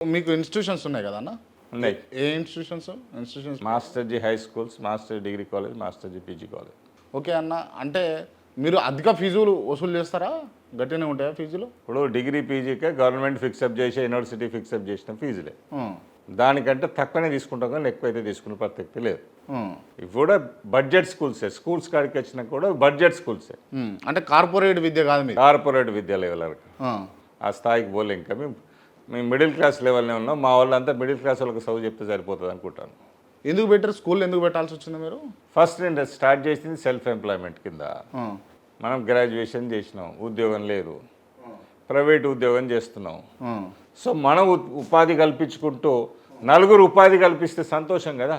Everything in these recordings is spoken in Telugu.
మీకు ఇన్స్టిట్యూషన్స్ ఉన్నాయి కదా అన్న? ఉన్నాయి. ఏ institutions institutions master G high schools master degree college master G PG college okay అన్న అంటే మీరు అధిక ఫీజులు వసూలు చేస్తారా? గట్టిగానే ఉంటాయా ఫీజులు? ఇప్పుడు డిగ్రీ పీజీకే గవర్నమెంట్ ఫిక్సప్ చేసి యూనివర్సిటీ ఫిక్సప్ చేసిన ఫీజులే. దానికంటే తక్కువనే తీసుకుంటాం కానీ ఎక్కువైతే తీసుకునే ప్రసక్తి లేదు. ఇవి కూడా బడ్జెట్ స్కూల్సే స్కూల్స్ కాడికి వచ్చినా కూడా బడ్జెట్ స్కూల్సే. అంటే కార్పొరేట్ విద్య కాదు కార్పొరేట్ విద్యా లెవెల్ ఆ. స్థాయికి పోలే ఇంకా మేము మేము మిడిల్ క్లాస్ లెవెల్నే ఉన్నాం. మా వాళ్ళంతా మిడిల్ క్లాస్ వాళ్ళకి చదువు చెప్తే సరిపోతుంది అనుకుంటాను. ఎందుకు పెట్టారు? స్కూల్ ఎందుకు పెట్టాల్సి వచ్చింది మీరు? ఫస్ట్ నేను స్టార్ట్ చేసింది సెల్ఫ్ ఎంప్లాయ్మెంట్ కింద. మనం గ్రాడ్యుయేషన్ చేసినాం. ఉద్యోగం లేదు. ప్రైవేట్ ఉద్యోగం చేస్తున్నాం. సో మనం ఉపాధి కల్పించుకుంటూ నలుగురు ఉపాధి కల్పిస్తే సంతోషం కదా.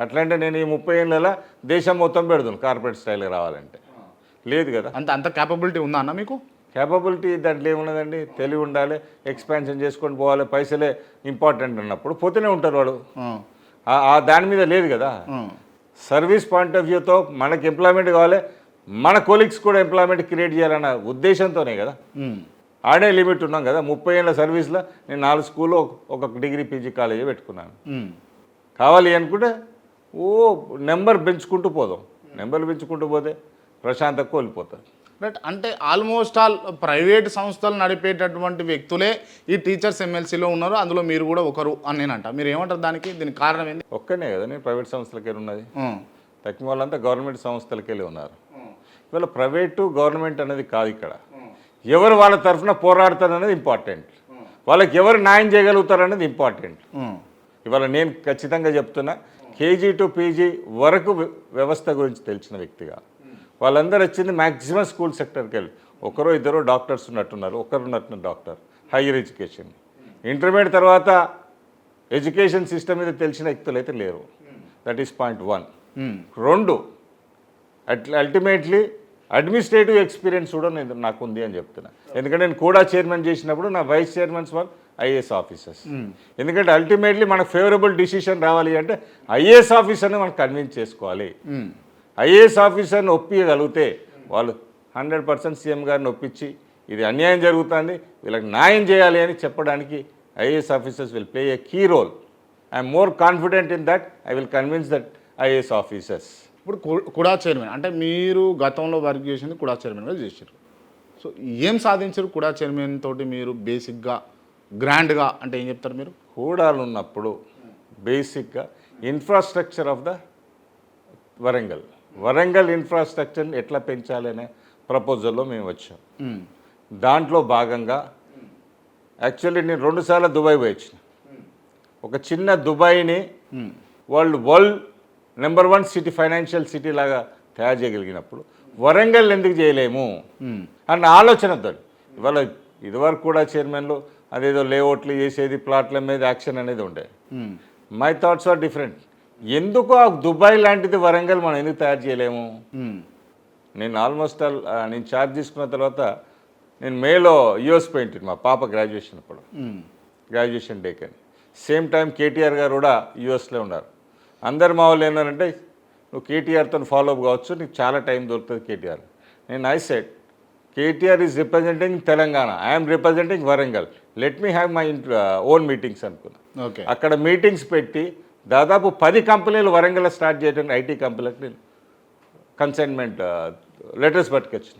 అట్లంటే నేను ఈ ముప్పై ఏళ్ళ దేశం మొత్తం పెడుతున్నాను కార్పొరేట్ స్టైల్ రావాలంటే. లేదు కదా? అంత అంత క్యాపబిలిటీ ఉందా అన్న మీకు? కేపబిలిటీ దాంట్లో ఏమున్నదండి తెలివి ఉండాలి ఎక్స్పాన్షన్ చేసుకొని పోవాలి పైసలే ఇంపార్టెంట్ అన్నప్పుడు పోతూనే ఉంటారు వాడు. ఆ- దాని మీద లేదు కదా. సర్వీస్ పాయింట్ ఆఫ్ వ్యూతో మనకి ఎంప్లాయ్మెంట్ కావాలి మన కొలీగ్స్ కూడా ఎంప్లాయ్మెంట్ క్రియేట్ చేయాలన్న ఉద్దేశంతోనే కదా. ఆడే లిమిట్ ఉన్నాం కదా ముప్పై ఏళ్ళ సర్వీస్లో నేను నాలుగు స్కూల్లో ఒక డిగ్రీ పీజీ కాలేజీ పెట్టుకున్నాను. కావాలి అనుకుంటే ఓ నెంబర్ పెంచుకుంటూ పోదాం నెంబర్ పెంచుకుంటూ పోతే ప్రశాంతత కోల్పోతుంది రైట్ అంటే ఆల్మోస్ట్ ఆల్ ప్రైవేట్ సంస్థలు నడిపేటటువంటి వ్యక్తులే ఈ టీచర్స్ ఎమ్మెల్సీలో ఉన్నారు. అందులో మీరు కూడా ఒకరు అని నేనంట మీరు ఏమంటారు దానికి? దీనికి కారణం ఏంది? ఒక్కనే కదా ప్రైవేట్ సంస్థలకే ఉన్నది? ఉం. తక్కువ వాళ్ళంతా గవర్నమెంట్ సంస్థలకెళ్ళి ఉన్నారు. ఇవాళ ప్రైవేటు గవర్నమెంట్ అనేది కాదు ఇక్కడ. ఎవరు వాళ్ళ తరఫున పోరాడతారు అనేది ఇంపార్టెంట్ వాళ్ళకి ఎవరు న్యాయం చేయగలుగుతారు అనేది ఇంపార్టెంట్. ఇవాళ నేను ఖచ్చితంగా చెప్తున్నా కేజీ టు పీజీ వరకు వ్య- వ్యవస్థ గురించి తెలిసిన వ్యక్తిగా వాళ్ళందరూ వచ్చింది మ్యాక్సిమం స్కూల్ సెక్టర్కి వెళ్ళి. ఒకరో ఇద్దరు డాక్టర్స్ ఉన్నట్టున్నారు. ఒకరు ఉన్నట్టున్నారు డాక్టర్ హైయర్ ఎడ్యుకేషన్ ఇంటర్మీడియట్ తర్వాత ఎడ్యుకేషన్ సిస్టమ్ మీద తెలిసిన వ్యక్తులు అయితే లేరు. That is point one. రెండు అట్లా అల్టిమేట్లీ అడ్మినిస్ట్రేటివ్ ఎక్స్పీరియన్స్ కూడా నేను నాకు ఉంది అని చెప్తున్నా. ఎందుకంటే నేను కూడా చైర్మన్ చేసినప్పుడు నా వైస్ చైర్మన్స్ వాళ్ళు ఐఏఎస్ ఆఫీసర్స్ ఎందుకంటే అల్టిమేట్లీ మనకు ఫేవరబుల్ డిసిషన్ రావాలి అంటే ఐఏఎస్ ఆఫీసర్ని మనం కన్విన్స్ చేసుకోవాలి. ఉం. ఐఏఎస్ ఆఫీసర్ని ఒప్పించగలిగితే వాళ్ళు హండ్రెడ్ పర్సెంట్ సీఎం గారిని ఒప్పించి ఇది అన్యాయం జరుగుతుంది వీళ్ళకి న్యాయం చేయాలి అని చెప్పడానికి IAS officers will play a key role I'm more confident in that I will convince that IAS officers. ఇప్పుడు కుడా చైర్మన్ అంటే మీరు గతంలో వర్క్ చేసింది కుడా చైర్మన్గా చేశారు సో ఏం సాధించారు కుడా చైర్మన్ తోటి మీరు బేసిక్గా గ్రాండ్గా అంటే ఏం చెప్తారు మీరు? కూడాలు ఉన్నప్పుడు బేసిక్గా infrastructure of the Warangal. Warangal ఇన్ఫ్రాస్ట్రక్చర్ని ఎట్లా పెంచాలి అనే ప్రపోజల్లో మేము వచ్చాం. దాంట్లో భాగంగా యాక్చువల్లీ నేను రెండుసార్లు దుబాయ్ పోయి ఒక చిన్న దుబాయ్ని. వాళ్ళు world number one city financial city లాగా తయారు చేయగలిగినప్పుడు వరంగల్ ఎందుకు చేయలేము. అన్న ఆలోచన వద్దండి ఇవాళ ఇదివరకు కూడా చైర్మన్లు అదేదో లేఅవుట్లు చేసేది ప్లాట్ల మీద యాక్షన్ అనేది ఉండే. మై థాట్స్ ఆర్ డిఫరెంట్ ఎందుకు ఆ దుబాయ్ లాంటిది వరంగల్ మనం ఎందుకు తయారు చేయలేము. నేను ఆల్మోస్ట్ ఆల్ నేను ఛార్జ్ తీసుకున్న తర్వాత నేను మేలో యూఎస్ పోయింటి మా పాప గ్రాడ్యుయేషన్ అప్పుడు. గ్రాడ్యుయేషన్ డేక్ అని సేమ్ టైం కేటీఆర్ గారు కూడా యూఎస్లో ఉన్నారు. అందరు మా వాళ్ళు ఏంటంటే నువ్వు కేటీఆర్తో ఫాలో అప్ కావచ్చు నీకు చాలా టైం దొరుకుతుంది కేటీఆర్. నేను I said KTR is representing Telangana. I'm representing Warangal. Let me have my own meetings అనుకున్నా. ఓకే అక్కడ మీటింగ్స్ పెట్టి దాదాపు పది కంపెనీలు వరంగల్ స్టార్ట్ చేయడానికి ఐటీ కంపెనీలకు నేను కన్సైన్మెంట్ లెటర్స్ uh, పట్టుకొచ్చిన.